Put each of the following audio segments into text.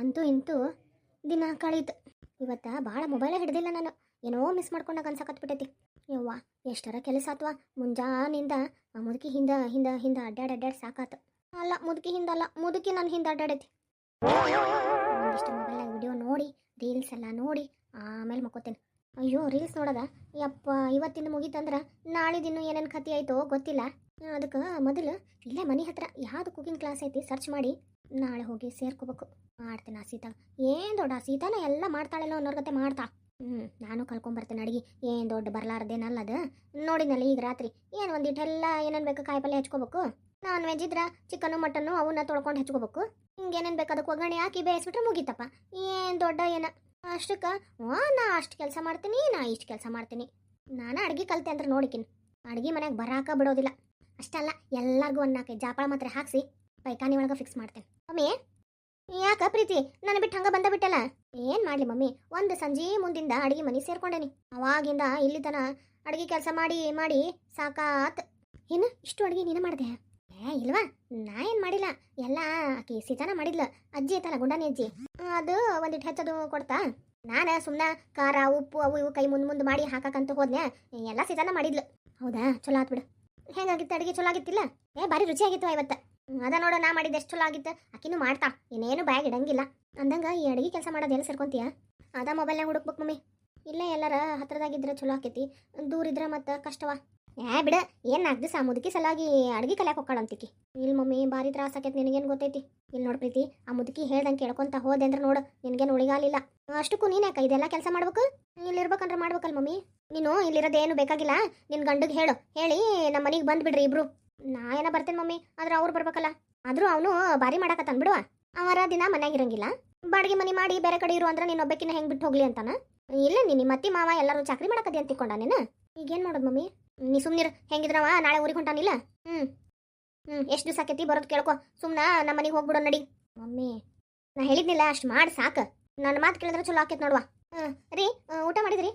ಅಂತೂ ಇಂತೂ ದಿನ ಕಳೀತು ಇವತ್ತು ಭಾಳ ಮೊಬೈಲೇ ಹಿಡ್ದಿಲ್ಲ ನಾನು. ಏನೋ ಮಿಸ್ ಮಾಡ್ಕೊಂಡಾಗ ಅನ್ಸಕತ್ಬಿಟ್ಟೈತಿ ಯವ್ವ, ಎಷ್ಟರ ಕೆಲಸ ಅಥವಾ ಮುಂಜಾನಿಂದ ಆ ಮುದುಕಿ ಹಿಂದ ಹಿಂದ ಹಿಂದ ಅಡ್ಡಾಡ್ ಅಡ್ಡಾಡ್ ಸಾಕಾತು. ಅಲ್ಲ, ಮುದುಕಿ ಹಿಂದಲ್ಲ ಮುದುಕಿ ನನ್ನ ಹಿಂದೆ ಅಡ್ಡಾಡೈತಿ ಒಂದಿಷ್ಟು ಮೊಬೈಲ್ನಾಗ ವಿಡಿಯೋ ನೋಡಿ ರೀಲ್ಸ್ ಎಲ್ಲ ನೋಡಿ, ಆಮೇಲೆ ಮಕ್ಕೋತೇನೆ. ಅಯ್ಯೋ ರೀಲ್ಸ್ ನೋಡದ? ಯಪ್ಪ ಇವತ್ತಿನ ಮುಗೀತಂದ್ರೆ ನಾಳೆ ದಿನ ಏನೇನು ಕತಿ ಆಯ್ತೋ ಗೊತ್ತಿಲ್ಲ. ಅದಕ್ಕೆ ಮೊದಲು ಇಲ್ಲೇ ಮನೆ ಹತ್ರ ಯಾವ್ದು ಕುಕಿಂಗ್ ಕ್ಲಾಸ್ ಐತಿ ಸರ್ಚ್ ಮಾಡಿ. ನಾಳೆ ಹೋಗಿ ಸೇರ್ಕೋಬೇಕು. ಮಾಡ್ತೇನೆ ಆ ಸೀತಾ? ಏನು ದೊಡ್ಡ ಆ ಸೀತಾನ ಎಲ್ಲ ಮಾಡ್ತಾಳಲ್ಲ ಅನ್ನೋರ್ಗತೆ ಮಾಡ್ತಾ. ಹ್ಞೂ ನಾನು ಕಲ್ಕೊಂಬರ್ತೇನೆ ಅಡಿಗೆ. ಏನು ದೊಡ್ಡ ಬರ್ಲಾರ್ದೇನಲ್ಲ ಅದು. ನೋಡಿನಲ್ಲ ಈಗ ರಾತ್ರಿ. ಏನು ಒಂದಿಟ್ಟೆಲ್ಲ ಏನೇನು ಬೇಕು ಕಾಯಿಪಲ್ಲೆ ಹಚ್ಕೋಬೇಕು? ನಾನ್ ವೆಜ್ ಇದ್ರ ಚಿಕನು ಮಟನ್ನು ಅವನ್ನ ತೊಳ್ಕೊಂಡು ಹಚ್ಕೋಬೇಕು. ಹಿಂಗೇನೇನು ಬೇಕು ಅದಕ್ಕೆ ಒಗ್ಗರಣೆ ಹಾಕಿ ಬೇಯಿಸ್ಬಿಟ್ರೆ ಮುಗೀತಪ್ಪ. ಏನು ದೊಡ್ಡ ಏನ? ಅಷ್ಟಕ್ಕೆ ವಾ ನಾ ಅಷ್ಟು ಕೆಲಸ ಮಾಡ್ತೀನಿ, ನಾ ಇಷ್ಟು ಕೆಲಸ ಮಾಡ್ತೀನಿ. ನಾನು ಅಡುಗೆ ಕಲ್ತೆ ಅಂದ್ರೆ ನೋಡಿಕಿನಿ. ಅಡುಗೆ ಮನೆಗೆ ಬರಾಕ ಬಿಡೋದಿಲ್ಲ. ಅಷ್ಟಲ್ಲ, ಎಲ್ಲರಿಗೂ ಒಂದು ನಾಲ್ಕೈದು ಜಾಪಳ ಮಾತ್ರ ಹಾಕ್ಸಿ, ಪೈಖಾನಿ ಒಳಗೆ ಫಿಕ್ಸ್ ಮಾಡ್ತೇನೆ. ಮಮ್ಮಿ, ಯಾಕ ಪ್ರೀತಿ? ನನ್ನ ಬಿಟ್ಟು ಹಂಗೆ ಬಂದ ಬಿಟ್ಟಲ್ಲ? ಏನು ಮಾಡಲಿ ಮಮ್ಮಿ? ಒಂದು ಸಂಜೆ ಮುಂದಿಂದ ಅಡುಗೆ ಮನೆ ಸೇರ್ಕೊಂಡೇನಿ. ಅವಾಗಿಂದ ಇಲ್ಲಿ ತನ ಅಡುಗೆ ಕೆಲಸ ಮಾಡಿ ಮಾಡಿ ಸಾಕಾತ್. ಏನು ಇಷ್ಟು ಅಡುಗೆ ನೀನು ಮಾಡಿದೆ? ಏ, ಇಲ್ವಾ? ನಾ ಏನ್ ಮಾಡಿಲ್ಲ? ಎಲ್ಲ ಆಕಿ ಸೀತಾನ ಮಾಡಿದ್ಲ, ಅಜ್ಜಿ ಐತಲ್ಲ ಗುಂಡಾನಿ ಅಜ್ಜಿ. ಅದು ಒಂದಿಟ್ಟು ಹೆಚ್ಚದು ಕೊಡ್ತಾ? ನಾನು ಸುಮ್ಮನೆ ಖಾರ, ಉಪ್ಪು ಅವು ಇವು ಕೈ ಮುಂದ್ ಮುಂದೆ ಮಾಡಿ ಹಾಕಕ್ಕಂತ ಹೋದ್ನೆ ಎಲ್ಲ ಸೀತಾನ ಮಾಡಿದ್ಲು. ಹೌದಾ? ಚಲೋ ಆತ್ ಬಿಡು. ಹೆಂಗಾಗಿತ್ತು ಅಡಿಗೆ? ಚಲೋ ಆಗಿತ್ತಿಲ್ಲ? ಏ, ಭಾರಿ ರುಚಿಯಾಗಿತ್ತು ಇವತ್ತು. ಅದ ನೋಡು ನಾ ಮಾಡಿದ್ದು ಎಷ್ಟು ಚಲೋ ಆಗಿತ್ತು. ಆಕಿನೂ ಮಾಡ್ತಾ. ಇನ್ನೇನು ಬ್ಯಾಗ್ ಇಡಂಗಿಲ್ಲ. ಅಂದಂಗ ಈ ಅಡಿಗೆ ಕೆಲಸ ಮಾಡೋದು ಎಲ್ಲಿ ಸೇರ್ಕೊಂತೀಯ? ಅದ ಮೊಬೈಲ್ನಾಗ ಹುಡುಕ್ಬೇಕು ಮಮ್ಮಿ. ಇಲ್ಲೇ ಎಲ್ಲರ ಹತ್ರದಾಗಿದ್ರೆ ಚಲೋ ಆಕೈತಿ. ದೂರ ಇದ್ರೆ ಮತ್ತೆ ಕಷ್ಟವ? ಏ ಬಿಡ, ಏನ್ ನಾಲ್ಕು ದಿವಸ ಮುದುಕಿ ಸಲಾಗಿ ಅಡ್ಗಿ ಕಲಿಯಕ್ಕೆ ಅಂತಿಕಿ ಇಲ್ಲಿ ಮಮ್ಮಿ ಭಾರಿ ತ್ರಾಸ ಆಕೈತಿ ನಿನಗೇನು ಗೊತ್ತೈತಿ? ಇಲ್ಲಿ ನೋಡ್ ಪ್ರೀತಿ, ಆ ಮುದುಕಿ ಹೇಳ್ದಂಗೆ ಕೇಳ್ಕೊಂತ ಹೋದೆ ಅಂದ್ರೆ ನೋಡು, ನಿನಗೇನು ಉಳಿಗಾಲಿಲ್ಲ. ಅಷ್ಟಕ್ಕೂ ನೀನು ಯಾಕ ಇದೆಲ್ಲ ಕೆಲಸ ಮಾಡ್ಬೇಕು? ಇಲ್ಲಿರ್ಬೇಕಂದ್ರೆ ಮಾಡ್ಬೇಕಲ್ಲ ಮಮ್ಮಿ. ನೀನು ಇಲ್ಲಿರೋದೇನು ಬೇಕಾಗಿಲ್ಲ ನಿನ್ನ ಗಂಡಗೆ ಹೇಳು. ಹೇಳಿ ನಮ್ಮ ಮನೆಗೆ ಬಂದ್ಬಿಡ್ರಿ ಇಬ್ರು. ನಾ ಏನ ಬರ್ತೇನೆ ಮಮ್ಮಿ? ಆದ್ರೆ ಅವ್ರು ಬರ್ಬೇಕಲ್ಲ. ಆದ್ರೂ ಅವನು ಬಾರಿ ಮಾಡಕ ಬಿಡುವ. ಅವರ ದಿನ ಮನ್ಯಾಗ ಇರಂಗಿಲ್ಲ. ಬಾಡಿಗೆ ಮನೆ ಮಾಡಿ ಬೇರೆ ಕಡೆ ಇರು ಅಂದ್ರೆ ನೀನು ಒಬ್ಬಕಿನ ಹೆಂಗ್ ಬಿಟ್ಟು ಹೋಗ್ಲಿ ಅಂತಾನ? ಇಲ್ಲ ನೀನು ನಿಮ್ಮ ಅತ್ತಿ ಮಾವ ಎಲ್ಲರೂ ಚಾಕ್ರಿ ಮಾಡಕದಿ ಅಂತ ತಿಕ್ಕೊಂಡ ನೀನು? ಈಗೇನು ಮಾಡೋದು ಮಮ್ಮಿ? ನೀ ಸುಮ್ನಿರ್ ಹೆಂಗಿದ್ರವ ನಾಳೆ ಊರಿಗೆ ಹೊಂಟಾನಿಲ್ಲ ಹ್ಮ್ ಹ್ಞೂ ಎಷ್ಟು ದಿವಸ ಆಕೈತಿ ಬರೋದು ಕೇಳ್ಕೊ. ಸುಮ್ನ ನಮ್ಮ ಮನೆಗೆ ಹೋಗ್ಬಿಡೋ ನಡಿ. ಮಮ್ಮಿ ನಾ ಹೇಳಿದ್ನಿಲ್ಲ ಅಷ್ಟು ಮಾಡಿ ಸಾಕು. ನನ್ನ ಮಾತು ಕೇಳಿದ್ರೆ ಚಲೋ ಆಕೈತಿ ನೋಡುವ. ಹ್ಮ್ ರೀ ಊಟ ಮಾಡಿದ್ರಿ?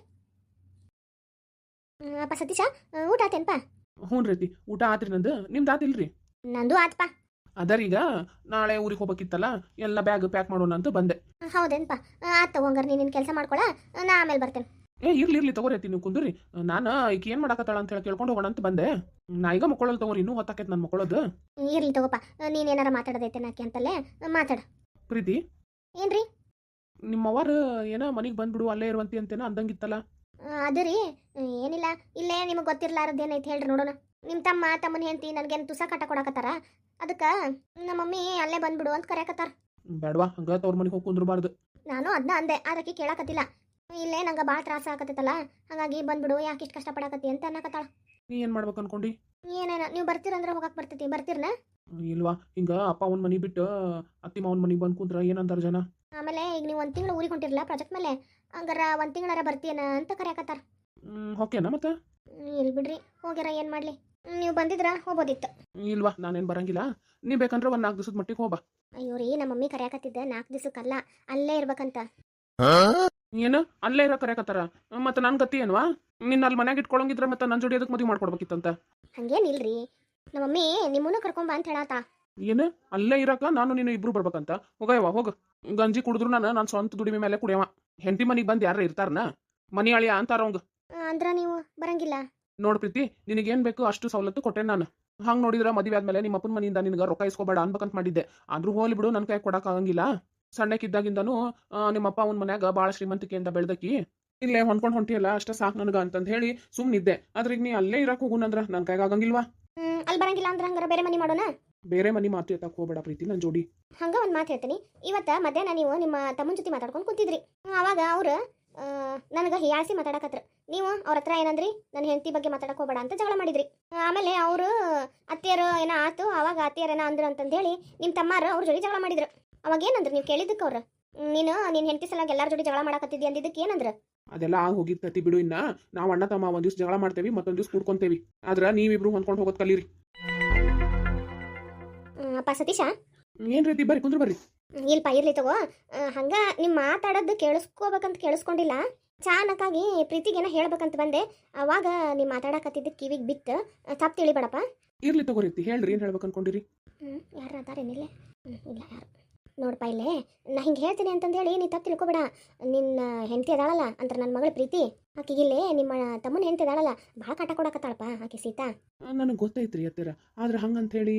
ಅಪ್ಪ ಸತೀಶ ಊಟ ಆತೇನ್ಪ ಹ್ಞೂ ರೀತಿ ಊಟ ಆತ್ರಿ ನಂದು. ನಿಮ್ದು ಆತಿಲ್ರಿ ನಂದು ಆತ್ಪ ಅದರೀಗ ನಾಳೆ ಊರಿಗೆ ಹೋಗ್ಬೇಕಿತ್ತಲ್ಲ ಎಲ್ಲ ಬ್ಯಾಗ್ ಪ್ಯಾಕ್ ಮಾಡೋಣ ಅಂತ ಬಂದೆ ಹೌದೇನ್ಪಾ ಆತ ಹಂಗಾರೆ ನೀನು ಕೆಲಸ ಮಾಡ್ಕೊಳ ನಾ ಆಮೇಲೆ ಬರ್ತೇನೆ. ಏ ಇರ್ಲಿ ಇರ್ಲಿ ತಗೋರಿ ನೀವು ಕುಂದ್ರಿ. ನಾನು ಈಗ ಏನು ಮಾಡಾಕತ್ತಾಳ ಅಂತ ಹೇಳಿ ಕೇಳ್ಕೊಂಡು ಹೋಗೋಣ ಅಂತ ಬಂದೆ. ನಾ ಈಗ ಮಕ್ಕಳಲ್ಲಿ ತಗೋರಿ ಇನ್ನೂ ಹೊತ್ತಾಕೈತೆ ನನ್ನ ಮಕ್ಕಳದ್ದು ಇರ್ಲಿ ತಗೋಪ. ನೀನೇನಾರ ಮಾತಾಡೋದೈತೆ ನಾಕೆ ಅಂತಲ್ಲೇ ಮಾತಾಡ. ಪ್ರೀತಿ? ಏನ್ರಿ? ನಿಮ್ಮವ್ವಾರು ಏನೋ ಮನೆಗೆ ಬಂದ್ಬಿಡು ಅಲ್ಲೇ ಇರುವಂತಿ ಅಂತೇನೋ ಅಂದಂಗಿತ್ತಲ್ಲ? ಅದು ರೀ. ಏನಿಲ್ಲ ಇಲ್ಲೇ ನಿಮಗೆ ಗೊತ್ತಿರ್ಲಾರದ್ದು ಏನೈತೆ ಹೇಳ್ರಿ ನೋಡೋಣ. ನಿಮ್ಮ ತಮ್ಮ ತಮ್ಮನ ಹೆಂಡತಿ ನನಗೇನು ತುಸ ಕಟ್ಟ ಕೊಡಕತ್ತಾರ? ಅದಕ್ಕೆ ನಮ್ಮ ಮಮ್ಮಿ ಅಲ್ಲೇ ಬಂದ್ಬಿಡು ಅಂತ ಕರೆಯಕತ್ತಾರ. ಬೇಡವಾ ಹಂಗ ತವ್ರ ಮನೆಗೆ ಹೋಗಿ ಕುಂದ್ರಬಾರ್ದು. ನಾನು ಅದನ್ನ ಅಂದೆ ಅದಕ್ಕೆ ಕೇಳಕತ್ತಿಲ್ಲ. ಇಲ್ಲೇ ನಂಗೆ ಭಾಳ ತ್ರಾಸ ಆಗತ್ತೈತಲ್ಲ ಹಾಗಾಗಿ ಬಂದ್ಬಿಡು ಯಾಕೆ ಇಷ್ಟು ಪಡಕತ್ತಿ ಅಂತ ಅನ್ನಕತ್ತಾಳ. ನೀ ಏನು ಮಾಡ್ಬೇಕು ಅನ್ಕೊಂಡಿ? ಏನೇನ ನೀವು ಬರ್ತೀರಂದ್ರೆ ಹೋಗಕ್ಕೆ ಬರ್ತೈತಿ ಬರ್ತೀರ್ನ? ಇಲ್ವಾ ಹಿಂಗ ಅಪ್ಪ ಅವನ ಮನೆ ಬಿಟ್ಟು ಅತ್ತಿ ಮಾವನ ಮನೆಗೆ ಬಂದು ಕುಂತ್ರ ಏನಂತಾರ ಜನ? ಆಮೇಲೆ ಈಗ ನೀವು ಒಂದು ತಿಂಗಳು ಊರಿಗೆ ಹೊಂಟಿರಲ್ಲ ಪ್ರಾಜೆಕ್ಟ್ ಮೇಲೆ? ಹಂಗಾರ ಒಂದ್ ತಿಂಗಳಾರ ಬರ್ತೀಯನ ಅಂತ ಕರೆಯಕತ್ತಾರ. ಹ್ಮ್ ಓಕೆನಾ ಮತ್ತೆ? ಇಲ್ಲಿ ಬಿಡ್ರಿ ಹೋಗ್ಯಾರ ಏನು ಮಾಡ್ಲಿ? ನೀವು ಬಂದಿದ್ರ ಹೋಗ್ಬೋದಿತ್ತು. ಇಲ್ವಾ ನಾನೇನು ಬರಂಗಿಲ್ಲ. ನೀ ಬೇಕಂದ್ರೆ ಒಂದು ನಾಲ್ಕು ದಿವಸದ ಮಟ್ಟಿಗೆ ಹೋಗ್ಬಾ. ಅಯ್ಯೋ ರೀ ನಮ್ಮ ಮಮ್ಮಿ ಕರೆಯಕತ್ತಿದ್ದೆ ನಾಲ್ಕು ದಿವಸಕ್ಕಲ್ಲ ಅಲ್ಲೇ ಇರ್ಬೇಕಂತ. ಏನು? ಅಲ್ಲೇ ಇರೋ ಕರೆಕತ್ತಾರ ಮತ್ತೆ ನನ್ನ ಗತಿ ಏನ್ವಾ? ನಿನ್ನ ಅಲ್ಲಿ ಮನ್ಯಾಗ ಇಟ್ಕೊಳಂಗಿದ್ರೆ ಮತ್ತೆ ನನ್ನ ಜೋಡಿ ಅದಕ್ಕೆ ಮದುವೆ ಮಾಡ್ಕೊಡ್ಬೇಕಿತ್ತಂತ? ಹಂಗೇನಿಲ್ರಿ ನಮ್ಮ ಮಮ್ಮಿ ನಿಮ್ಮನ್ನ ಕರ್ಕೊಂಬ ಅಂತ ಹೇಳಾತ. ಏನು? ಅಲ್ಲೇ ಇರಕ ನಾನು ನೀನು ಇಬ್ರು ಬರ್ಬೇಕಂತ? ಹೋಗಯ್ಯವ ಹೋಗ. ಗಂಜಿ ಕುಡಿದ್ರು ನಾನು ನನ್ನ ಸ್ವಂತ ದುಡಿಮೆ ಮೇಲೆ ಕುಡಿಯವ. ಹೆಂಡತಿ ಮನೆಗೆ ಬಂದು ಯಾರ ಇರ್ತಾರನ? ಮನಿ ಅಳಿಯ ಅಂತಾರ ಅವಂಗ. ಅಂದ್ರ ನೀವು ಬರಂಗಿಲ್ಲ. ನೋಡ್ ಪ್ರೀತಿ ನಿನಗೇನ್ ಬೇಕು ಅಷ್ಟು ಸವಲತ್ತು ಕೊಟ್ಟೆ ನಾನು. ಹಂಗ್ ನೋಡಿದ್ರ ಮದುವೆ ಆದ್ಮೇಲೆ ನಿಮ್ಮ ಅಪ್ಪನ ಮನೆಯಿಂದ ನಿನಗ ರೊಕ್ಕ ಇಸ್ಕೋಬೇಡ ಅನ್ಬೇಕಂತ ಮಾಡಿದ್ದೆ. ಆದ್ರೂ ಹೋಲಿ ಬಿಡು ನನ್ನ ಕೈ ಕೊಡಕ್ ಆಗಂಗಿಲ್ಲ. ಸಣ್ಣಕ್ಕಿದ್ದಾಗಿಂದನೂ ಇದ್ದಾಗಿಂದನು ನಿಮ್ಮ ಅಪ್ಪ ಅವನ ಮನ್ಯಾಗ ಭಾಳ ಶ್ರೀಮಂತಿಕೆಯಿಂದ ಬೆಳ್ದಕಿ ಇಲ್ಲೇ ಹೊಂದ್ಕೊಂಡು ಹೊಂಟಿಯಲ್ಲ ಅಷ್ಟ ಸಾಕು ನನಗ ಅಂತಂದು ಹೇಳಿ ಸುಮ್ನಿದ್ದೆ. ಆದ್ರೆ ಈಗ ನೀ ಅಲ್ಲೇ ಇರಕ್ ಹೋಗುನಂದ್ರ ನನ್ನ ಕೈಗೆ ಆಗಂಗಿಲ್ವಾ? ಅಲ್ಲಿ ಬರಂಗಿಲ್ಲ ಅಂದ್ರೆ ಹಂಗಾರ ಬೇರೆ ಮನೆ ಮಾಡೋಣ? ಬೇರೆ ಮನಿ ಮಾತು ಎತ್ತಕ್ ಹೋಗ್ಬೇಡ ಪ್ರೀತಿ ನನ್ನ ಜೋಡಿ. ಹಂಗ ಒಂದು ಮಾತು ಹೇಳ್ತೀನಿ. ಇವತ್ತ ಮಧ್ಯಾಹ್ನ ನೀವು ನಿಮ್ಮ ತಮ್ಮನ ಜೊತೆ ಮಾತಾಡ್ಕೊಂಡು ಕೂತಿದ್ರಿ. ಅವಾಗ ಅವ್ರು ನನಗೆ ಹೀಯಾಳಿಸಿ ಮಾತಾಡಕತ್ರ. ನೀವು ಅವ್ರ ಹತ್ರ ಏನಂದ್ರಿ? ನನ್ನ ಹೆಂಡತಿ ಬಗ್ಗೆ ಮಾತಾಡಕ್ ಹೋಗ್ಬೇಡ ಅಂತ ಜಗಳ ಮಾಡಿದ್ರಿ. ಆಮೇಲೆ ಅವರು ಅತ್ತೆಯರು ಏನೋ ಆತು ಅವಾಗ ಅತ್ತಿಯರು ಏನೋ ಅಂದ್ರು ಅಂತಂದು ಹೇಳಿ ನಿಮ್ಮ ತಮ್ಮಾರು ಅವ್ರ ಜೊತೆ ಜಗಳ ಮಾಡಿದ್ರು. ಅವಾಗ ಏನಂದ್ರೆ ನೀವು ಕೇಳಿದಕ್ಕೆ ಅವ್ರ? ನೀನು ನಿನ್ನ ಹೆಂಡತಿ ಸಲಾಗಿ ಎಲ್ಲಾರ ಜೋಡಿ ಜಗಳ ಮಾಡಕತ್ತಿದ್ದಿ ಅಂದಿದ್ದಕ್ಕೆ ಏನಂದ್ರ? ಅದೆಲ್ಲ ಆಗ ಹೋಗಿರ್ತೈತಿ ಬಿಡು ಇನ್ನ. ನಾವು ಅಣ್ಣ ತಮ್ಮ ಒಂದ್ ದಿವ್ಸ ಜಗಳ ಮಾಡ್ತೇವಿ ಮತ್ತೊಂದ್ ದಿವ್ಸ ಕೂಡ್ಕೊಂತೇವಿ. ಆದ್ರ ನೀವಿಬ್ರು ಹೊಂದ್ಕೊಂಡು ಹೋಗೋದ್ ಕಲೀರಿ. ಹ್ಮ್, ಅಪ್ಪ ಸತೀಶ? ಏನ್ ರೀತಿ ಬರ್ರಿ ಕುಂದ್ರ ಬರ್ರಿ. ಹ್ಮ್, ಇಲ್ಪ ಇರ್ಲಿ ತಗೋ. ಆ, ಹಂಗ ನಿಮ್ ಮಾತಾಡೋದು ಕೇಳಿಸ್ಕೋಬೇಕಂತ ಕೇಳಿಸ್ಕೊಂಡಿಲ್ಲ. ಚಾನಕ್ಕಾಗಿ ಪ್ರೀತಿಗೇನ ಹೇಳ್ಬೇಕಂತ ಬಂದೆ. ಅವಾಗ ನೀವು ಮಾತಾಡಕತ್ತಿದ್ದ ಕಿವಿಗೆ ಬಿತ್ತು. ತಪ್ಪು ತಿಳಿಬೇಡಪ್ಪ ಇರ್ಲಿ ತಗೋರಿ ಹೇಳ್ರಿ ಏನ್ ಹೇಳ್ಬೇಕು ಅನ್ಕೊಂಡಿರಿ ಹ್ಞೂ ಯಾರು ಅದಾರೇನಿಲ್ಲ ಹ್ಞೂ ಇಲ್ಲ ಯಾರು. ನೋಡಪ್ಪ ಇಲ್ಲೇ, ನಾ ಹಿಂಗೆ ಹೇಳ್ತೀನಿ ಅಂತಂದೇಳಿ ನೀ ತಪ್ಪು ತಿಳ್ಕೊಬೇಡ. ನಿನ್ನ ಹೆಂಡತಿ ಅದಾಳಲ್ಲ ಅಂತ ನನ್ನ ಮಗಳ ಪ್ರೀತಿ. ಆಕಿಗಿಲ್ಲೇ ನಿಮ್ಮ ತಮ್ಮನ ಹೆಂಡತಿ ಅದಾಳಲ್ಲ, ಭಾಳ ಕಾಟ ಕೊಡಕತ್ತಾಳಪ್ಪ ಆಕೆ ಸೀತಾ. ನನಗೆ ಗೊತ್ತೈತ್ರಿ ಅತ್ತೀರ ಆದ್ರೆ ಹಂಗಂತೇಳಿ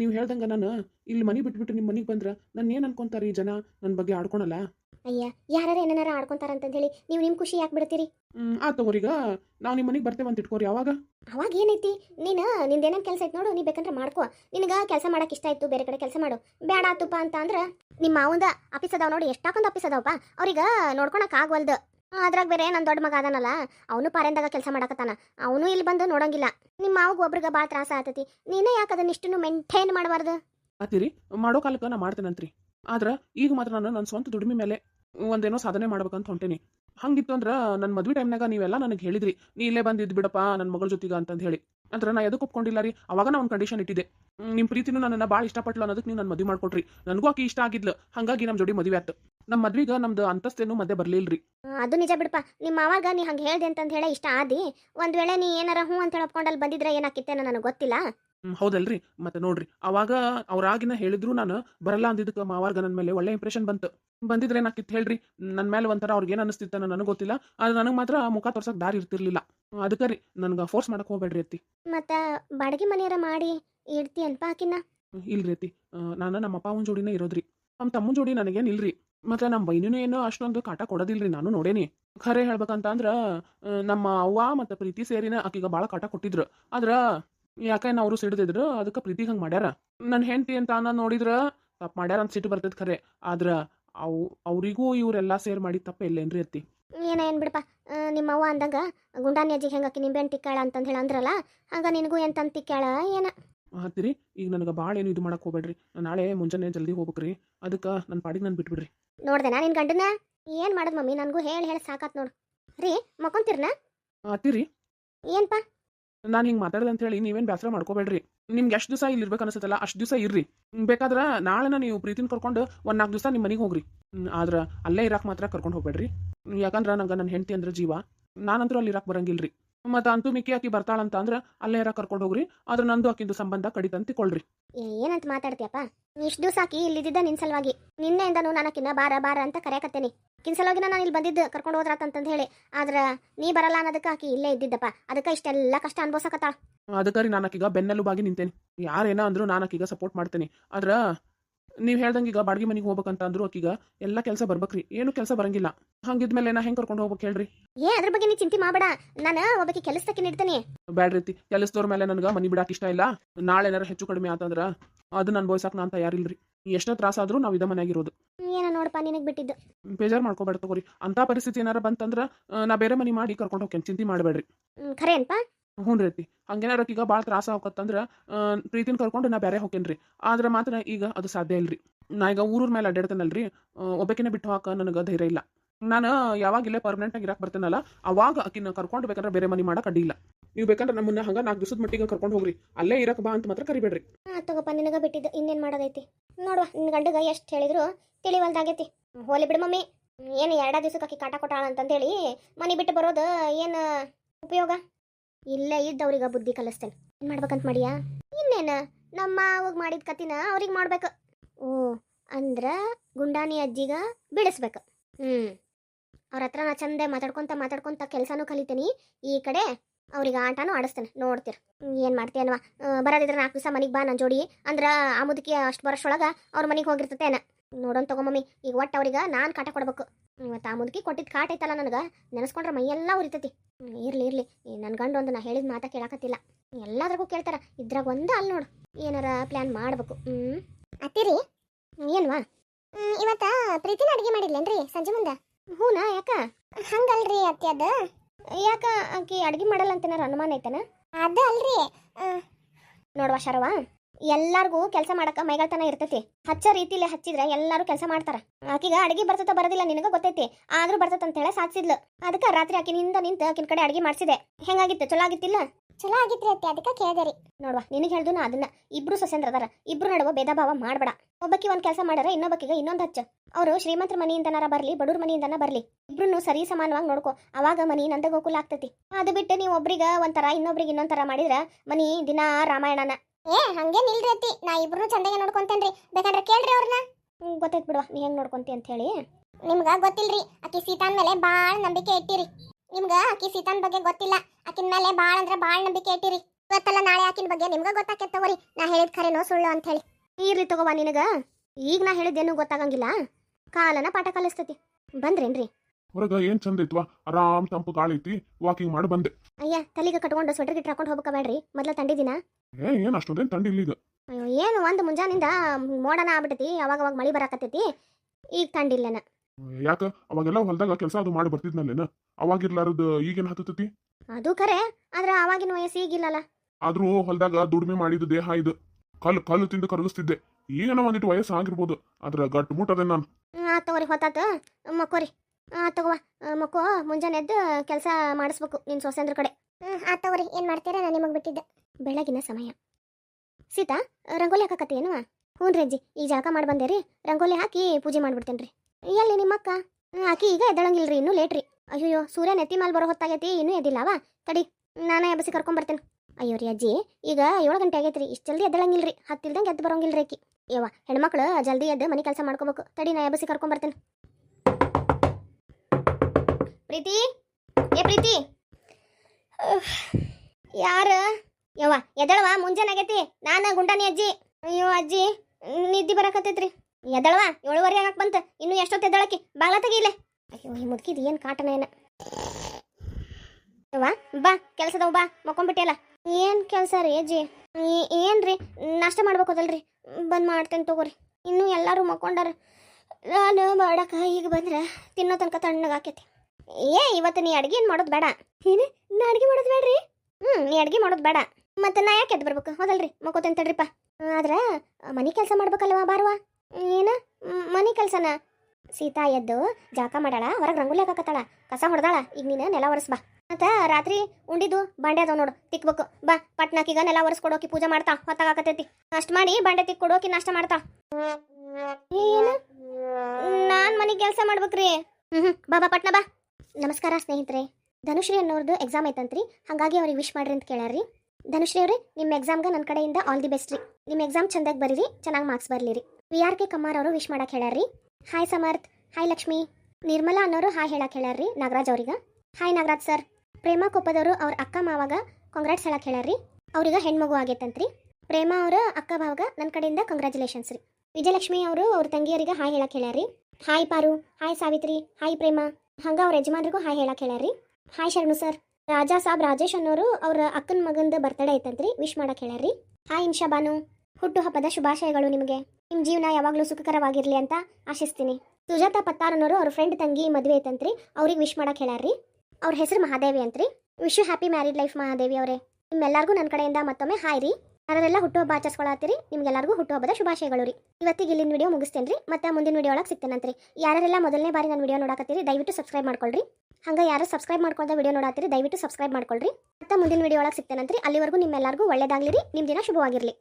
ನೀವು ಹೇಳ್ದಂಗೆ ನಾನು ಇಲ್ಲಿ ಮನೆ ಬಿಟ್ಬಿಟ್ಟು ನಿಮ್ಮ ಮನೆಗೆ ಬಂದ್ರೆ ನನ್ನ ಏನು ಅನ್ಕೊಂತಾರೆ ಈ ಜನ ನನ್ನ ಬಗ್ಗೆ ಆಡ್ಕೊಳಲ್ಲ? ಅಯ್ಯ ಯಾರು ಏನಾರ ಆಡ್ಕೊಂತಾರ ಅಂತಂದೇಳಿ ನೀವು ನಿಮ್ಮ ಖುಷಿ ಯಾಕೆ ಬಿಡ್ತೀರಿ? ಆ ತಗೋರಿಗ ನಾವು ನಿಮ್ಮ ಮನೆಗೆ ಬರ್ತೇವೆ ಅಂತ ಇಟ್ಕೋರಿ ಯಾವಾಗ ಅವಾಗ ಏನೈತಿ? ನೀನು ನಿಂದೇನ ಕೆಲಸ ಐತಿ ನೋಡು ನೀ ಬೇಕಂದ್ರೆ ಮಾಡ್ಕೋ. ನಿನಗ ಕೆಲಸ ಮಾಡಕ್ಕೆ ಇಷ್ಟ ಆಯ್ತು ಬೇರೆ ಕಡೆ ಕೆಲಸ ಮಾಡು. ಬೇಡ ಆತುಪ್ಪ ಅಂತ ಅಂದ್ರೆ ನಿಮ್ಮ ಮಾವಂದ ಆಫೀಸ್ ಅದಾವ ನೋಡಿ ಎಷ್ಟಾಕೊಂದು ಆಫೀಸ್ ಅದಾವಪ್ಪ. ಅವ್ರಿಗೆ ನೋಡ್ಕೊಳಕ್ ಆಗವಲ್ದು. ಅದ್ರಾಗ ಬೇರೆ ನನ್ನ ದೊಡ್ಡ ಮಗ ಅದಾನಲ್ಲ ಅವನು ಪಾರೆಂದಾಗ ಕೆಲಸ ಮಾಡಕತ್ತಾನ. ಅವನು ಇಲ್ಲಿ ಬಂದು ನೋಡಂಗಿಲ್ಲ. ನಿಮ್ಮ ಮಾವಗ ಒಬ್ರಿಗೆ ಭಾಳ ತ್ರಾಸ ಆತತಿ. ನೀನೇ ಯಾಕ ಅದನ್ನ ಇಷ್ಟನ್ನು ಮೇಂಟೈನ್ ಮಾಡಬಾರ್ದು? ಆತಿರಿ ಮಾಡೋ ಕಾಲಕ್ಕೆ ನಾ ಮಾಡ್ತೇನಂತ್ರಿ. ಆದ್ರೆ ಈಗ ಮಾತ್ರ ನಾನು ನನ್ನ ಸ್ವಂತ ದುಡಿಮೆ ಮೇಲೆ ಒಂದೇನೋ ಸಾಧನೆ ಮಾಡ್ಬೇಕಂತ ಹೊಂಟೇನಿ. ಹಂಗಿತ್ತು ಅಂದ್ರೆ ನನ್ನ ಮದ್ವೆ ಟೈಮ್ನಾಗ ನೀವೆಲ್ಲ ನನಗೆ ಹೇಳಿದ್ರಿ. ನೀ ಇಲ್ಲೇ ಬಂದಿದ್ದು ಬಿಡಪ್ಪ ನನ್ನ ಮಗಳ ಜೊತೆಗೆ ಅಂತಂದು ಹೇಳಿ. ಅಂದ್ರೆ ನಾ ಎದಕ್ಕೆ ಒಪ್ಕೊಂಡಿಲ್ಲ ರೀ? ಅವಾಗ ನಾ ಒಂದು ಕಂಡೀಷನ್ ಇಟ್ಟಿದ್ದೆ. ನಿಮ್ಮ ಪ್ರೀತಿನೂ ನನ್ನನ್ನು ಭಾಳ ಇಷ್ಟಪಟ್ಲು ಅನ್ನೋದಕ್ಕೆ ನೀವು ನನ್ನ ಮದುವೆ ಮಾಡ್ಕೊಟ್ರಿ. ನನಗೂ ಆಕೆ ಇಷ್ಟ ಆಗಿದ್ಲು. ಹಾಗಾಗಿ ನಮ್ಮ ಜೋಡಿ ಮದುವೆ ಆಯ್ತು. ನಮ್ಮ ಮದ್ವಿಗೆ ನಮ್ದು ಅಂತಸ್ತೇನು ಮಧ್ಯೆ ಬರಲಿಲ್ಲ ರೀ ಅದು ನಿಜ ಬಿಡಪ್ಪ. ನಿಮ್ಮ ಮಾವಾಗ ನೀ ಹಂಗೆ ಹೇಳ್ದೆ ಅಂತ ಹೇಳಿ ಇಷ್ಟ ಆದಿ. ಒಂದು ವೇಳೆ ನೀ ಏನಾರ ಹ್ಞೂ ಅಂತ ಹೇಳಿ ಒಪ್ಕೊಂಡಲ್ಲಿ ಬಂದಿದ್ರೆ ಏನಾಕಿತ್ತೇನೋ ನನಗೆ ಗೊತ್ತಿಲ್ಲ. ಹ್ಮ್, ಹೌದಲ್ರಿ? ಮತ್ತೆ ನೋಡ್ರಿ ಅವಾಗ ಅವ್ರಾಗಿನ ಹೇಳಿದ್ರು ನಾನು ಬರಲ್ಲ ಅಂದಿದ್ದಕ್ಕೆ ಮಾವಾರ್ಗ ನನ್ನ ಮೇಲೆ ಒಳ್ಳೆ ಇಂಪ್ರೆಷನ್ ಬಂತು. ಬಂದಿದ್ರೆ ಏನಾಕಿತ್ತು ಹೇಳ್ರಿ? ನನ್ನ ಮೇಲೆ ಒಂಥರ ಅವ್ರಿಗೆ ಏನು ಅನಿಸ್ತಿತ್ತ ನನಗೆ ಗೊತ್ತಿಲ್ಲ. ಆದ್ರೆ ನನಗೆ ಮಾತ್ರ ಮುಖ ತೋರ್ಸಕ್ ದಾರಿ ಇರ್ತಿರ್ಲಿಲ್ಲ. ಅದಕ್ಕೆ ರೀ ನನಗೆ ಫೋರ್ಸ್ ಮಾಡಕ್ ಹೋಗ್ಬೇಡ್ರಿ ಅತ್ತಿ. ಮತ್ತ ಬಾಡಿಗೆ ಮನೆಯರ ಮಾಡಿ ಇಡ್ತಿ ಅನ್ಪ ಆಕಿನ ಇಲ್ರಿ ಅತ್ತಿ. ನಾನು ನಮ್ಮ ಅಪ್ಪ ಅವನ ಜೋಡಿನೇ ಇರೋದ್ರಿ. ನಮ್ಮ ತಮ್ಮನ ಜೋಡಿ ನನಗೇನು ಇಲ್ರಿ. ಮತ್ತೆ ನಮ್ಮ ಬೈನಿನೂ ಏನೋ ಅಷ್ಟೊಂದು ಕಾಟ ಕೊಡೋದಿಲ್ರಿ ನಾನು ನೋಡೇನಿ. ಖರೆ ಹೇಳ್ಬೇಕಂತ ಅಂದ್ರ ನಮ್ಮ ಅವ್ವ ಮತ್ತ ಪ್ರೀತಿ ಸೇರಿನ ಆಕಿಗೆ ಭಾಳ ಕಾಟ ಕೊಟ್ಟಿದ್ರು. ಆದ್ರ ಯಾಕೇನು ಅವರು ಸಿಡಿದಿದ್ರು ಅದಕ್ಕೆ ಪ್ರೀತಿ ಹಂಗೆ ಮಾಡ್ಯಾರ. ನನ್ನ ಹೆಂಡತಿ ಅಂತ ಅನ್ನ ನೋಡಿದ್ರ ತಪ್ಪು ಮಾಡ್ಯಾರ ಅಂತ ಸಿಟ್ಟು ಬರ್ತೈತೆ ಖರೆ. ಆದ್ರ ಅವು ಅವರಿಗೂ ಇವರೆಲ್ಲ ಸೇರ್ ಮಾಡಿ ತಪ್ಪ ಎಲ್ಲೇನ್ರಿ ಅತ್ತಿ. ಏನ ಏನು ಬಿಡಪ್ಪ ನಿಮ್ಮ ಅವ್ವ ಅಂದಂಗ ಗುಂಡಾನಿ ಅಜ್ಜಿಗೆ ಹೆಂಗಾಕಿ ನಿಂಬೆಹಣ್ಣು ತಿಕ್ಕಾಳ ಅಂತಂದು ಹೇಳಿ ಅಂದ್ರಲ್ಲ ಹಂಗ ನಿನಗೂ ಎಂತಂದು ತಿಕ್ಕಾಳ ಏನ? ಹತ್ತಿರಿ ಈಗ ನನಗೆ ಭಾಳ ಏನು ಇದು ಮಾಡಕ್ಕೆ ಹೋಗ್ಬೇಡ್ರಿ. ನಾಳೆ ಮುಂಜಾನೆ ಜಲ್ದಿ ಹೋಗ್ಬೇಕ್ರಿ. ಅದಕ್ಕೆ ನನ್ನ ಪಾಡಿಗೆ ನಾನು ಬಿಟ್ಬಿಡ್ರಿ. ನೋಡ್ದೆ ನಾ ನಿನ್ ಗಂಡನ? ಏನು ಮಾಡೋದು ಮಮ್ಮಿ? ನನಗೂ ಹೇಳಿ ಹೇಳಿ ಸಾಕಾತ್ ನೋಡು. ರೀ ಮಕ್ಕೊಂತೀರ್ನ? ಹತ್ತಿರಿ ಏನಪ್ಪ ನಾನು ಹಿಂಗೆ ಮಾತಾಡ್ದೆ ಅಂತ ಹೇಳಿ ನೀವೇನು ಬೇಸರ ಮಾಡ್ಕೋಬೇಡ್ರಿ. ನಿಮ್ಗೆ ಎಷ್ಟು ದಿವಸ ಇಲ್ಲಿ ಇರ್ಬೇಕು ಅನ್ಸುತ್ತಲ್ಲ, ಅಷ್ಟು ದಿವಸ ಇರ್ರಿ. ಬೇಕಾದ್ರೆ ನಾಳೆನ ನೀವು ಪ್ರೀತಿನ ಕರ್ಕೊಂಡು ಒಂದು ನಾಲ್ಕು ದಿವಸ ನಿಮ್ಮ ಮನೆಗೆ ಹೋಗ್ರಿ. ಆದ್ರೆ ಅಲ್ಲೇ ಇರಾಕ್ ಮಾತ್ರ ಕರ್ಕೊಂಡು ಹೋಗ್ಬೇಡ್ರಿ. ಯಾಕಂದ್ರೆ ನಂಗೆ ನನ್ನ ಹೆಂಡತಿ ಅಂದ್ರೆ ಜೀವ. ನಾನಂತರೂ ಅಲ್ಲಿ ಇರಾಕ್ ಬರಂಗಿಲ್ರಿ. ಮತ್ತು ಅಂತೂ ಮಿಕ್ಕಿ ಆಕಿ ಬರ್ತಾಳಂತ ಅಂದ್ರೆ ಅಲ್ಲೇ ಇರಾಕ್ ಕರ್ಕೊಂಡು ಹೋಗ್ರಿ. ಆದ್ರೆ ನಂದು ಆಕಿಂದು ಸಂಬಂಧ ಕಡಿತಂತ ತಿಳ್ಕೊಳ್ರಿ ಏನಂತ ಮಾತಾಡ್ತೀಯಪ್ಪ? ಇಷ್ಟು ದಿವಸ ಆಕಿ ಇಲ್ಲಿದ್ದ ನಿನ್ನ ಸಲುವಾಗಿ. ನಾನು ಅಕ್ಕಿನ ಬಾರ ಬಾರ ಅಂತ ಕರೆಯಕತ್ತೇನಿ ಕಿನ್ ಸಲುವಾಗಿ ನಾನು ಇಲ್ಲಿ ಬಂದಿದ್ದು ಕರ್ಕೊಂಡು ಹೋದ್ರಾತಂತಂದು ಹೇಳಿ. ಆದ್ರೆ ನೀ ಬರಲ್ಲ ಅನ್ನೋದಕ್ಕೆ ಆಕಿ ಇಲ್ಲೇ ಇದ್ದಿದ್ದಪ್ಪ. ಅದಕ್ಕೆ ಇಷ್ಟೆಲ್ಲ ಕಷ್ಟ ಅನ್ಬೋಸಕತ್ತಾಳ ಅದಕ್ಕೆ ರೀ ನಾನು ಆಕಿಗ ಬೆನ್ನೆಲುಬಾಗಿ ನಿಂತೇನೆ. ಯಾರೇನ ಅಂದ್ರು ನಾನು ಆಕಿಗ ಸಪೋರ್ಟ್ ಮಾಡ್ತೇನೆ. ಆದ್ರೆ ನೀವು ಹೇಳ್ದಂಗೆ ಈಗ ಬಾಡಿಗೆ ಮನೆಗೆ ಹೋಗ್ಬೇಕಂತ ಅಂದ್ರು ಆಕೀಗ ಎಲ್ಲ ಕೆಲಸ ಬರ್ಬೇಕ್ರಿ. ಏನು ಕೆಲಸ ಬರಂಗಿಲ್ಲ. ಹಂಗಿದ್ಮೇಲೆ ನಾ ಹೆಂಗ್ ಕರ್ಕೊಂಡು ಹೋಗ್ಬೇಕು ಹೇಳ್ರಿ? ಏ ಅದ್ರ ಬಗ್ಗೆ ನೀ ಚಿಂತೆ ಮಾಡಬೇಡ. ನಾನು ಒಬ್ಬಕ್ಕೆ ಕೆಲಸಕ್ಕೆ ನೀಡ್ತೇನೆ. ಬ್ಯಾಡ್ರಿ ಕೆಲಸದವ್ರ ಮೇಲೆ ನನಗೆ ಮನಿ ಬಿಡಾಕ ಇಷ್ಟ ಇಲ್ಲ. ನಾಳೆ ಏನಾರ ಹೆಚ್ಚು ಕಡಿಮೆ ಆತಂದ್ರ ಅದನ್ನ ಅನ್ಭವಿಸಕ್ ನಾನು ತಯಾರಿಲ್ರಿ. ಎಷ್ಟೇ ತ್ರಾಸ ಆದ್ರೂ ನಾವು ಇದ ಮನೆಯಾಗಿರೋದು. ಏನ ನೋಡಪ್ಪ ನಿನಗೆ ಬಿಟ್ಟಿದ್ದು. ಬೇಜಾರ್ ಮಾಡ್ಕೋಬೇಡ ತಗೋರಿ. ಅಂತ ಪರಿಸ್ಥಿತಿ ಏನಾರ ಬಂತಂದ್ರ ನಾ ಬೇರೆ ಮನಿ ಮಾಡಿ ಕರ್ಕೊಂಡು ಹೋಗ್ತೇನೆ. ಚಿಂತೆ ಮಾಡಬೇಡ್ರಿ. ಹ್ಮ್, ಖರೆ ಅನ್ಪ. ಹ್ಞೂ ರೀತಿ ಹಂಗೇನಾರ ಈಗ ಭಾಳ ತ್ರಾಸ ಆಕತ್ತಂದ್ರ ಪ್ರೀತಿನ ಕರ್ಕೊಂಡು ನಾ ಬೇರೆ ಹೋಗ್ತೇನ್ರಿ ಆದ್ರೆ ಮಾತ್ರ ಈಗ ಅದು ಸಾಧ್ಯ ಇಲ್ರಿ. ನಾ ಈಗ ಊರೂರ್ ಮೇಲೆ ಅಡ್ಡಾಡ್ತೇನಲ್ರಿ ಒಬ್ಬಕಿನ ಬಿಟ್ಟು ಹಾಕ ನನಗೆ ಧೈರ್ಯ ಇಲ್ಲ. ನಾನು ಯಾವಾಗ ಇಲ್ಲೇ ಪರ್ಮನೆಂಟ್ ಆಗಿ ಇರಕ್ ಬರ್ತೇನಲ್ಲ, ಅವಾಗ ಅಕ್ಕಿನ ಕರ್ಕೊಂಡು ಬೇಕಂದ್ರೆ ಬೇರೆ ಮನಿ ಮಾಡಕ್ ಅಡ್ಡಿಲ್ಲ ನೀವು ಬೇಕಂದ್ರೆ ನಮ್ಮನ್ನ ಹಂಗ ನಾಲ್ಕು ದಿವಸದ ಮಟ್ಟಿಗೆ ಕರ್ಕೊಂಡು ಹೋಗ್ರಿ. ಅಲ್ಲೇ ಇರಕ್ ಬಾ ಅಂತ ಮಾತ್ರ ಕರಿಬೇಡ್ರಿ. ಆ ತಗೋಪ್ಪ ನಿನಗ ಬಿಟ್ಟಿದ್ದು ಇನ್ನೇನ್ ಮಾಡೋದೈತಿ? ನೋಡುವ, ನಿನ್ ಗಂಡಗ ಎಷ್ಟು ಹೇಳಿದ್ರು ತಿಳಿವಲ್ದಾಗೈತಿ. ಹೋಲಿ ಬಿಡು ಮಮ್ಮಿ. ಏನು ಎರಡ ದಿವಸಕ್ಕೆ ಕಾಟ ಕೊಟ್ಟಾಳ ಅಂತಂದೇಳಿ ಮನೆ ಬಿಟ್ಟು ಬರೋದು ಏನು ಉಪಯೋಗ? ಇಲ್ಲೇ ಇದ್ದವ್ರಿಗೆ ಬುದ್ಧಿ ಕಲಿಸ್ತೇನೆ. ಏನು ಮಾಡ್ಬೇಕಂತ ಮಾಡಿಯಾ? ಇನ್ನೇನ? ನಮ್ಮ ಅವಾಗ ಮಾಡಿದ ಕತಿನ ಅವ್ರಿಗೆ ಮಾಡ್ಬೇಕು. ಓ, ಅಂದ್ರ ಗುಂಡಾನಿ ಅಜ್ಜಿಗ ಬಿಡಿಸ್ಬೇಕು. ಹ್ಞೂ ಅವ್ರ ಹತ್ರ ನಾ ಚಂದೆ ಮಾತಾಡ್ಕೊಂತ ಮಾತಾಡ್ಕೊಂತ ಕೆಲಸನೂ ಕಲಿತೀನಿ. ಈ ಕಡೆ ಅವ್ರಿಗೆ ಆಟನೂ ಆಡಿಸ್ತೇನೆ. ನೋಡ್ತೀರ. ಏನು ಮಾಡ್ತೀಯನ್ವಾ? ಬರೋದಿದ್ರೆ ನಾಲ್ಕು ದಿವಸ ಮನೆಗೆ ಬಾ ನನ್ನ ಜೋಡಿ. ಅಂದ್ರೆ ಆ ಮುದುಕಿ ಅಷ್ಟು ಬರೋಷ್ಟೊಳಗೆ ಅವ್ರ ಮನೆಗೆ ಹೋಗಿರ್ತೇನ ನೋಡೋನ್ ತಗೋ ಮಮ್ಮಿ. ಈಗ ಒಟ್ಟು ಅವ್ರಿಗೆ ನಾನು ಕಾಟ ಕೊಡ್ಬೇಕು. ಇವತ್ತು ಆ ಮುದುಕಿ ಕೊಟ್ಟಿದ್ದು ಕಾಟ ಐತಲ್ಲ ನನಗೆ. ನೆನೆಸ್ಕೊಂಡ್ರೆ ಮೈಯೆಲ್ಲ ಉರಿತೈತಿ. ಇರಲಿ ಇರಲಿ. ಇರ್ಲಿ ನನ್ನ ಗಂಡು ಒಂದು ನಾ ಹೇಳಿದ ಮಾತಾ ಕೇಳಕತ್ತಿಲ್ಲ. ಎಲ್ಲದ್ರಾಗೂ ಕೇಳ್ತಾರ. ಇದ್ರಾಗ ಒಂದು ಅಲ್ಲಿ ನೋಡು. ಏನಾರ ಪ್ಲ್ಯಾನ್ ಮಾಡ್ಬೇಕು. ಹ್ಞೂ ಅತ್ತಿರಿ. ಏನ್ವಾ? ಇವತ್ತು ಪ್ರೀತಿನ ಅಡುಗೆ ಮಾಡಿದ್ಲೇನ್ರಿ ಸಂಜೆ ಮುಂದೆ? ಹೂನಾ ಯಾಕ? ಹಂಗಲ್ರಿ ಅತ್ತಿ ಅದು. ಯಾಕೆ ಆಕಿ ಅಡುಗೆ ಮಾಡಲ್ಲ ಅಂತ ಏನಾರ ಅನುಮಾನ ಐತನ? ಅದ ಅಲ್ರಿ. ನೋಡುವ ಶರವ. ಎಲ್ಲಾರ್ಗೂ ಕೆಲಸ ಮಾಡಕ ಮೈಗಳ್ತನ ಇರ್ತೈತಿ. ಹಚ್ಚ ರೀತಿಲಿ ಹಚ್ಚಿದ್ರೆ ಎಲ್ಲಾರು ಕೆಲಸ ಮಾಡ್ತಾರ. ಆಕಿಗ ಅಡಿಗೆ ಬರ್ತತ ಬರೋದಿಲ್ಲ ನಿನಗ ಗೊತ್ತೈತಿ. ಆದ್ರೂ ಬರ್ತತ ಅಂತ ಹೇಳಿ ಸಾಧಿಸಿದ್ಲು ಅದಕ್ಕ ರಾತ್ರಿ ಆಕಿನಿಂದ ನಿಂತ ಆಕಿನ ಕಡೆ ಅಡಿಗೆ ಮಾಡ್ಸಿದೆ. ಹೆಂಗಾಗಿತ್ತು? ಚಲೋ ಆಗಿತ್ತಿಲ್ಲ? ಚಲೋ ಆಗಿತ್ರಿ ಅತ್ತಿ ಅದಕ್ಕ ಕೇಳಿದೆ ನೋಡುವ ನಿನಗೆ ಹೇಳ್ದು ಅದನ್ನ. ಇಬ್ರು ಸೊಸೆಂದ್ರ ಅದಾರ. ಇಬ್ರು ನಡುವ ಭೇದ ಭಾವ ಮಾಡ್ಬೇಡ. ಒಬ್ಬಕಿ ಒಂದ್ ಕೆಲಸ ಮಾಡ್ಯಾರ ಇನ್ನೊಬ್ಬಕಿಗೆ ಇನ್ನೊಂದ್ ಹಚ್ಚ. ಅವರು ಶ್ರೀಮಂತರ ಮನೆಯಿಂದನಾರ ಬರ್ಲಿ ಬಡವ್ರ ಮನೆಯಿಂದನ ಬರ್ಲಿ. ಇಬ್ರು ಸರಿ ಸಮಾನವಾಗಿ ನೋಡ್ಕೊ. ಅವಾಗ ಮನಿ ನಂದ ಗೋಕುಲ ಆಗ್ತೈತಿ. ಅದು ಬಿಟ್ಟು ನೀವು ಒಬ್ರಿಗ ಒಂಥರ ಇನ್ನೊಬ್ರಿಗೆ ಇನ್ನೊಂಥರ ಮಾಡಿದ್ರ ಮನಿ ದಿನಾ ರಾಮಾಯಣನ. ಏ, ಹಂಗೇನು ಇಲ್ರಿ ಅತ್ತಿ. ನಾ ಇಬ್ರು ಚಂದಗೆ ನೋಡ್ಕೊಂತೇನ್ರಿ. ಬೇಕಂದ್ರೆ ಕೇಳ್ರಿ ಅವ್ರನ್ನ. ಗೊತ್ತೈತ್ ಬಿಡುವ. ನೀ ಹೆಂಗ್ ನೋಡ್ಕೊಂತಿ ಅಂತ ಹೇಳಿ. ನಿಮ್ಗ ಗೊತ್ತಿಲ್ರಿ. ಅಕ್ಕಿ ಸೀತಾನ್ ಮೇಲೆ ಭಾಳ ನಂಬಿಕೆ ಇಟ್ಟಿರಿ. ನಿಮ್ಗ ಅಕ್ಕಿ ಸೀತಾನ್ ಬಗ್ಗೆ ಗೊತ್ತಿಲ್ಲ. ಆಕಿನ ಮೇಲೆ ಭಾಳ ಅಂದ್ರೆ ಭಾಳ ನಂಬಿಕೆ ಇಟ್ಟಿರಿ. ಇವತ್ತಲ್ಲ ನಾಳೆ ಆಕಿನ ಬಗ್ಗೆ. ನಿಮ್ಗ ಗೊತ್ತಾಕೆ ತಗೋರಿ. ನಾ ಹೇಳಿದ ಖರೇನೋ ಸುಳ್ಳು ಅಂತ ಹೇಳಿ. ಇರ್ಲಿ ತಗೋವಾ ನಿನಗ. ಈಗ ನಾ ಹೇಳಿದ್ದೇನು ಗೊತ್ತಾಗಂಗಿಲ್ಲ. ಕಾಲನ ಪಾಠ ಕಲಿಸ್ತತಿ. ಬಂದ್ರೇನ್ರಿ? ಹೊರಗ ಏನ್ ಚಂದ ಐತ್ವಾ ಆರಾಮ್ ತಂಪು ಗಾಳಿ ಐತಿ ವಾಕಿಂಗ್ ಮಾಡಿ ಬಂದೆ. ಅಯ್ಯ ತಲೆಗೆ ಕಟ್ಕೊಂಡು ಸ್ವೆಟರ್ ಗಿಟ್ ಹಾಕೊಂಡು ಹೋಗ್ಬೇಕ ಬೇಡ್ರಿ. ಮೊದ್ಲ ತಂಡಿದಿನ ಏ ಏನ್ ಅಷ್ಟೊಂದೇನ್ ತಂಡಿ ಇಲ್ಲ ಈಗ. ಅಯ್ಯೋ ಏನು ಒಂದು ಮುಂಜಾನಿಂದ ಮೋಡನ ಆಗ್ಬಿಟ್ಟೈತಿ ಅವಾಗ ಅವಾಗ ಮಳಿ ಬರಾಕತ್ತೈತಿ ಈಗ ತಂಡಿಲ್ಲನ ಯಾಕ? ಅವಾಗೆಲ್ಲ ಹೊಲದಾಗ ಕೆಲಸ ಅದು ಮಾಡಿ ಬರ್ತಿದ್ನಲ್ಲೇನ? ಅವಾಗಿರ್ಲಾರದು ಈಗೇನ್ ಹತ್ತತತಿ? ಅದು ಖರೆ ಆದ್ರೆ ಅವಾಗಿನ ವಯಸ್ಸು ಈಗಿಲ್ಲಲ್ಲ. ಆದ್ರೂ ಹೊಲದಾಗ ದುಡಿಮೆ ಮಾಡಿದ ದೇಹ ಇದು. ಕಲ್ಲು ಕಲ್ಲು ತಿಂದು ಕರಗಿಸ್ತಿದ್ದೆ. ಈಗೇನೋ ಒಂದಿಟ್ಟು ವಯಸ್ಸು ಆಗಿರ್ಬೋದು ಆದ್ರ ಗಟ್ಟು ಮುಟ್ಟದೆ ನಾನು. ಆ ತಗೋರಿ ಹೊತ್ತಾತ. ಮಕ್ಕೋರಿ ತಗೋವ ಮಕ್ಕೋ ಮುಂಜಾನೆ ಎದ್ದು ಕೆಲಸ ಮಾಡಿಸ್ಬೇಕು ನಿನ್ನ ಸೊಸೆಂದ್ರ ಕಡೆ. ಆ ತಗೋರಿ. ಏನು ಮಾಡ್ತೀರಾ? ನಾನು ನಿಮಗೆ ಬಿಟ್ಟಿದ್ದೆ. ಬೆಳಗಿನ ಸಮಯ. ಸೀತಾ ರಂಗೋಲಿ ಹಾಕಕತ್ತಿ ಏನು? ಹ್ಞೂ ರೀ ಅಜ್ಜಿ ಈಗ ಜಳಕ ಮಾಡಿ ಬಂದೆ ರೀ. ರಂಗೋಲಿ ಹಾಕಿ ಪೂಜೆ ಮಾಡ್ಬಿಡ್ತೇನೆ ರೀ. ಎಲ್ಲಿ ನಿಮ್ಮ ಅಕ್ಕ? ಹ್ಮ್, ಆಕಿ ಈಗ ಎದ್ದಳಂಗಿಲ್ಲ ರೀ ಇನ್ನೂ ಲೇಟ್ ರೀ. ಅಯ್ಯೋ ಸೂರ್ಯ ನೆತ್ತಿ ಮೇಲೆ ಬರೋ ಹೊತ್ತಾಗೈತಿ ಇನ್ನೂ ಎದ್ದಿಲ್ಲವ ತಡಿ ನಾನೇ ಎಬ್ಬಸಿ ಕರ್ಕೊಂಬರ್ತೇನೆ ಅಯ್ಯೋ ರೀ ಅಜ್ಜಿ ಈಗ ಏಳು ಗಂಟೆ ಆಗೈತೆ ರೀ. ಇಷ್ಟು ಜಲ್ದಿ ಎದ್ದಳಂಗಿಲ್ಲ ರೀ. ಹತ್ತಿಲ್ದಂಗೆ ಎದ್ದು ಬರೋಂಗಿಲ್ಲ ರೀ ಆಕಿ. ಯವ್ವ ಹೆಣ್ಮಕ್ಳು ಜಲ್ದಿ ಎದ್ದು ಮನೆ ಕೆಲಸ ಮಾಡ್ಕೋಬೇಕು. ತಡಿ ನಾ ಎಬ್ಬಸಿ ಕರ್ಕೊಂಬರ್ತೇನೆ ಪ್ರೀತಿ? ಏ ಪ್ರೀತಿ? ಯಾರು? ಯವ್ವ ಎದಳವ ಮುಂಜಾನೆ ಆಗೈತಿ. ನಾನು ಗುಂಡಾನಿ ಅಜ್ಜಿ. ಅಯ್ಯೋ ಅಜ್ಜಿ, ನಿದ್ದೆ ಬರಕತ್ತೈತ್ರಿ. ಎದಳವ ಏಳುವರೆ ಆಗಕ್ಕೆ ಬಂತ. ಇನ್ನು ಎಷ್ಟೊತ್ತು ಎದಳಕ್ಕೆ ಬಾಗ್ಲ ತೆಗಿಲೆ ಅಯ್ಯೋ, ಈ ಮುದುಕಿದ್ ಏನು ಕಾಟನ ಏನ? ಯವ್ವ, ಬಾ, ಕೆಲ್ಸದವ ಬಾ ಮಕ್ಕೊಂಬಿಟ್ಟಿಯಲ್ಲ ಏನು ಕೆಲಸ ರೀ ಅಜ್ಜಿ? ಏನು ಏನ್ರಿ? ನಾಷ್ಟ ಮಾಡ್ಬೇಕು ಅದಲ್ರಿ ಬಂದ್ ಮಾಡ್ತೇನೆ ತಗೋರಿ. ಇನ್ನು ಎಲ್ಲರೂ ಮಕ್ಕೊಂಡಾರ. ನಾನು ಮಾಡಕ ಈಗ ಬಂದ್ರೆ ತಿನ್ನೋ ತನಕ ತಣ್ಣಗಾಕೈತಿ. ಏ ಇವತ್ತು ನೀ ಅಡುಗೆ ಏನು ಮಾಡೋದು ಬೇಡ. ಏನು? ನಾ ಅಡ್ಗೆ ಮಾಡೋದು ಬೇಡ್ರಿ? ಹ್ಞೂ ನೀ ಅಡ್ಗೆ ಮಾಡೋದು ಬೇಡ. ಮತ್ತೆ ನಾ ಯಾಕೆ ಎದ್ದು ಬರ್ಬೇಕು? ಹೋದಲ್ರಿ ಮಕ್ಕೋತೇನೆ ತಡ್ರಿಪ್ಪ. ಆದ್ರೆ ಮನೆ ಕೆಲಸ ಮಾಡ್ಬೇಕಲ್ವ ಬಾರುವ? ಏನು? ಮನೆ ಕೆಲಸನ? ಸೀತಾ ಎದ್ದು ಜಾಕ ಮಾಡಾಳ ಹೊರಗೆ ರಂಗೋಲಿ ಹಾಕತ್ತಾಳ ಕಸ ಹೊಡೆದಾಳ. ಈಗ ನೀನು ನೆಲ ಒರೆಸ್ ಬಾ. ಮತ್ತ ರಾತ್ರಿ ಉಂಡಿದ್ದು ಬಾಂಡೆ ಅದಾವ ನೋಡು ತಿಕ್ಬೇಕು. ಬಾ ಪಟ್ನಾಕೀಗ ನೆಲ ಒರೆಸ್ಕೊಡೋಕಿ ಪೂಜೆ ಮಾಡ್ತಾ ಹೊತ್ತಾಗತೈತಿ ಅಷ್ಟ್ ಮಾಡಿ ಬಾಂಡೆ ತಿಕ್ ಕೊಡೋಕಿ ನಾಷ್ಟ ಮಾಡ್ತಾ. ಏನು? ನಾನು ಮನೆ ಕೆಲಸ ಮಾಡ್ಬೇಕ್ರಿ. ಹ್ಮ್ ಹ್ಞೂ ಬಾ ಬಾ ಪಟ್ನ ಬಾ. ನಮಸ್ಕಾರ ಸ್ನೇಹಿತರೆ. ಧನುಶ್ರೀ ಅನ್ನೋರ್ದು ಎಕ್ಸಾಮ್ ಐತಂತ್ರಿ. ಹಾಗಾಗಿ ಅವ್ರಿಗೆ ವಿಶ್ ಮಾಡ್ರಿ ಅಂತ ಕೇಳ್ಯಾರಿ ಧನುಶ್ರೀ ಅವರೇ, ನಿಮ್ಮ ಎಕ್ಸಾಮ್ಗೆ ನನ್ನ ಕಡೆಯಿಂದ ಆಲ್ ದಿ ಬೆಸ್ಟ್ ರೀ. ನಿಮ್ಮ ಎಕ್ಸಾಮ್ ಚಂದಾಗಿ ಬರೀರಿ, ಚೆನ್ನಾಗಿ ಮಾರ್ಕ್ಸ್ ಬರಲಿ ರೀ ವಿ ಆರ್ ಕೆ ಕಮ್ಮಾರ್ ಅವರು ವಿಶ್ ಮಾಡಕ್ಕೆ ಹೇಳ್ಯಾರ್ರಿ. Hi Samarth hi Lakshmi. Nirmala ಅನ್ನೋರು ಹಾಯ್ ಹೇಳಕ್ಕೆ ಹೇಳ್ಯಾರ್ರಿ, ನಾಗರಾಜ್ ಅವ್ರಿಗೆ. ಹಾಯ್ ನಾಗರಾಜ್ ಸರ್ ಪ್ರೇಮ ಕೊಪ್ಪದವರು ಅವ್ರ ಅಕ್ಕ ಮಾವಾಗ ಕಾಂಗ್ರಾಟ್ಸ್ ಹೇಳಕ್ಕೆ ಹೇಳ್ಯಾರ್ರಿ. ಅವ್ರಿಗೆ ಹೆಣ್ಮಗು ಆಗೈತಂತ್ರಿ. ಪ್ರೇಮ ಅವರ ಅಕ್ಕ ಮಾವಾಗ ನನ್ನ ಕಡೆಯಿಂದ ಕಂಗ್ರ್ಯಾಚುಲೇಷನ್ಸ್ ರೀ. ವಿಜಯಲಕ್ಷ್ಮಿ ಅವರು ಅವ್ರ ತಂಗಿಯರಿಗೆ ಹಾಯ್ ಹೇಳಕ್ಕೆ ಹೇಳ್ಯಾರ್ರಿ. Hi Paru hi Savitri hi Prema. ಹಂಗ ಅವ್ರ ಯಜಮಾನ್ರಿಗೂ ಹಾಯ್ ಹೇಳಕ್ಕೆ ಹೇಳ್ಯಾರಿ ಹಾಯ್ ಶರಣು ಸರ್. ರಾಜಾ ಸಾಬ್ ರಾಜೇಶ್ ಅನ್ನೋರು ಅವ್ರ ಅಕ್ಕನ ಮಗಂದ ಬರ್ತಡೇ ಐತಂತ್ರಿ ವಿಶ್ ಮಾಡಕ್ಕೆ ಹೇಳ್ಯಾರಿ ಹಾಯ್ ಇನ್ಶಾ ಬಾನು. ಹುಟ್ಟು ಹಬ್ಬದ ಶುಭಾಶಯಗಳು ನಿಮಗೆ. ನಿಮ್ಮ ಜೀವನ ಯಾವಾಗಲೂ ಸುಖಕರವಾಗಿರ್ಲಿ ಅಂತ ಆಶಿಸ್ತೀನಿ. ಸುಜಾತ ಪತ್ತಾರ್ ಅನ್ನೋರು ಅವ್ರ ಫ್ರೆಂಡ್ ತಂಗಿ ಮದುವೆ ಐತಂತ್ರಿ, ಅವ್ರಿಗೆ ವಿಶ್ ಮಾಡಕ್ಕೆ ಹೇಳ್ಯಾರಿ ಅವ್ರ ಹೆಸರು Mahadevi ಅಂತ್ರಿ. Wish you happy married life Mahadevi ಅವರೇ. ನಿಮ್ಮೆಲ್ಲರಿಗೂ ನನ್ನ ಕಡೆಯಿಂದ ಮತ್ತೊಮ್ಮೆ ಹಾಯ್ ರೀ. ಯಾರೆಲ್ಲ ಹುಟ್ಟುಹಬ್ಬ ಆಚರಿಸ್ಕೊಳತ್ತೀರಿ. ನಿಮ್ಗೆಲ್ಲರಿಗೂ ಹುಟ್ಟುಹಬ್ಬದ ಶುಭಾಶಯಗಳು ರೀ. ಇವತ್ತಿಗೆ ಇಲ್ಲಿನ ವಿಡಿಯೋ ಮುಗಿಸ್ತೇನೆ ರೀ. ಮತ್ತೆ ಮುಂದಿನ ವಿಡಿಯೋ ಒಳಗೆ ಸಿಗ್ತೇನಂತ್ರಿ ಯಾರೆಲ್ಲ ಮೊದಲನೇ ಬಾರಿ ನನ್ನ ವಿಡಿಯೋ ನೋಡಕತ್ತೀರಿ, ದಯವಿಟ್ಟು ಸಬ್ಸ್ಕ್ರೈಬ್ ಮಾಡ್ಕೊಳ್ರಿ. ಹಂಗೆ ಯಾರು ಸಬ್ಸ್ಕ್ರೈಬ್ ಮಾಡ್ಕೊಳ್ದ ವಿಡಿಯೋ ನೋಡತ್ತೀರಿ, ದಯವಿಟ್ಟು ಸಬ್ಸ್ಕ್ರೈಬ್ ಮಾಡ್ಕೊಳ್ರಿ. ಮತ್ತೆ ಮುಂದಿನ ವಿಡಿಯೋ ಒಳಗೆ ಸಿಗ್ತೇನಂತ್ರಿ ಅಲ್ಲಿವರೆಗೂ ನಿಮ್ಮೆಲ್ಲರಿಗೂ ಒಳ್ಳೇದಾಗ್ಲಿ ರೀ. ನಿಮ್ಮ ದಿನ ಶುಭವಾಗಿರಲಿ.